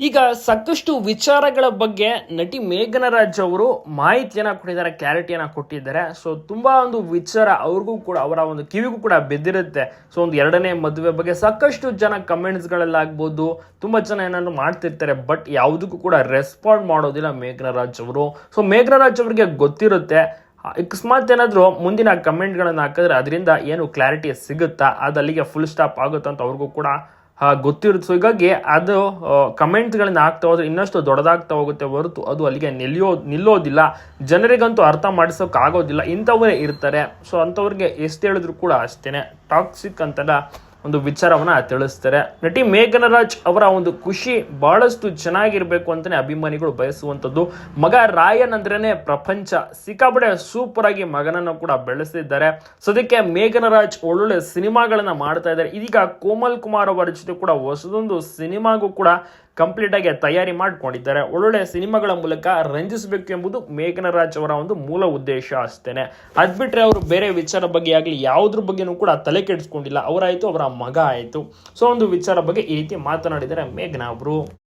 ಈಗ ಸಾಕಷ್ಟು ವಿಚಾರಗಳ ಬಗ್ಗೆ ನಟಿ ಮೇಘನರಾಜ್ ಅವರು ಮಾಹಿತಿಯನ್ನು ಕೊಟ್ಟಿದ್ದಾರೆ, ಕ್ಲಾರಿಟಿಯನ್ನ ಕೊಟ್ಟಿದ್ದಾರೆ. ಸೊ ತುಂಬಾ ಒಂದು ವಿಚಾರ ಅವ್ರಿಗೂ ಕೂಡ, ಅವರ ಒಂದು ಕಿವಿಗೂ ಕೂಡ ಬೆದ್ದಿರುತ್ತೆ. ಸೊ ಒಂದು ಎರಡನೇ ಮದುವೆ ಬಗ್ಗೆ ಸಾಕಷ್ಟು ಜನ ಕಮೆಂಟ್ಸ್ಗಳಲ್ಲಾಗ್ಬೋದು ತುಂಬಾ ಜನ ಏನಾದ್ರು ಮಾಡ್ತಿರ್ತಾರೆ ಬಟ್ ಯಾವುದಕ್ಕೂ ಕೂಡ ರೆಸ್ಪಾಂಡ್ ಮಾಡೋದಿಲ್ಲ ಮೇಘನರಾಜ್ ಅವರು. ಸೊ ಮೇಘನರಾಜ್ ಅವರಿಗೆ ಗೊತ್ತಿರುತ್ತೆ. ಅಕಸ್ಮಾತ್ ಏನಾದರೂ ಮುಂದಿನ ಕಮೆಂಟ್ಗಳನ್ನು ಹಾಕಿದ್ರೆ, ಅದರಿಂದ ಏನು ಕ್ಲಾರಿಟಿ ಸಿಗುತ್ತಾ, ಅದು ಅಲ್ಲಿಗೆ ಫುಲ್ ಸ್ಟಾಪ್ ಆಗುತ್ತಂತ ಅವ್ರಿಗೂ ಕೂಡ ಗೊತ್ತಿರುತ್ತೆ. ಸೊ ಹೀಗಾಗಿ ಅದು ಕಮೆಂಟ್ಸ್ಗಳನ್ನ ಹಾಕ್ತಾ ಹೋದ್ರೆ ಇನ್ನಷ್ಟು ದೊಡ್ಡದಾಗ್ತಾ ಹೋಗುತ್ತೆ ಹೊರತು ಅದು ಅಲ್ಲಿಗೆ ನಿಲ್ಲೋ, ನಿಲ್ಲೋದಿಲ್ಲ. ಜನರಿಗಂತೂ ಅರ್ಥ ಮಾಡಿಸೋಕೆ ಆಗೋದಿಲ್ಲ ಇಂಥವರೇ ಇರ್ತಾರೆ. ಸೊ ಅಂಥವ್ರಿಗೆ ಎಷ್ಟು ಹೇಳಿದ್ರು ಕೂಡ ಅಷ್ಟೇ ಟಾಕ್ಸಿಕ್ ಅಂತೆಲ್ಲ ಒಂದು ವಿಚಾರವನ್ನ ತಿಳಿಸ್ತಾರೆ. ನಟಿ ಮೇಘನರಾಜ್ ಅವರ ಒಂದು ಖುಷಿ ಬಹಳಷ್ಟು ಚೆನ್ನಾಗಿರ್ಬೇಕು ಅಂತಲೇ ಅಭಿಮಾನಿಗಳು ಬಯಸುವಂಥದ್ದು. ಮಗ ರಾಯನ್ ಅಂದ್ರೇ ಪ್ರಪಂಚ. ಸಿಕ್ಕಾಪಡೆ ಸೂಪರ್ ಆಗಿ ಮಗನನ್ನು ಕೂಡ ಬೆಳೆಸಿದ್ದಾರೆ. ಸದ್ಯಕ್ಕೆ ಮೇಘನ ರಾಜ್ ಒಳ್ಳೊಳ್ಳೆ ಸಿನಿಮಾಗಳನ್ನ ಮಾಡ್ತಾ ಇದ್ದಾರೆ. ಇದೀಗ ಕೋಮಲ್ ಕುಮಾರ್ ಅವರ ಜೊತೆ ಕೂಡ ಹೊಸದೊಂದು ಸಿನಿಮಾಗೂ ಕೂಡ ಕಂಪ್ಲೀಟ್ ಆಗಿ ತಯಾರಿ ಮಾಡ್ಕೊಂಡಿದ್ದಾರೆ. ಒಳ್ಳೊಳ್ಳೆ ಸಿನಿಮಾಗಳ ಮೂಲಕ ರಂಜಿಸಬೇಕು ಎಂಬುದು ಮೇಘನರಾಜ್ ಅವರ ಒಂದು ಮೂಲ ಉದ್ದೇಶ ಅಷ್ಟೇನೆ. ಅದ್ಬಿಟ್ರೆ ಅವರು ಬೇರೆ ವಿಚಾರ ಬಗ್ಗೆ ಆಗಲಿ ಯಾವುದ್ರ ಬಗ್ಗೆನೂ ಕೂಡ ತಲೆ ಕೆಡಿಸ್ಕೊಂಡಿಲ್ಲ. ಅವರಾಯಿತು, ಅವರ ಮಗ ಆಯಿತು. ಸೊ, ಒಂದು ವಿಚಾರ ಬಗ್ಗೆ ಈ ರೀತಿ ಮಾತನಾಡಿದ್ದಾರೆ ಮೇಘನಾ ಅವರು.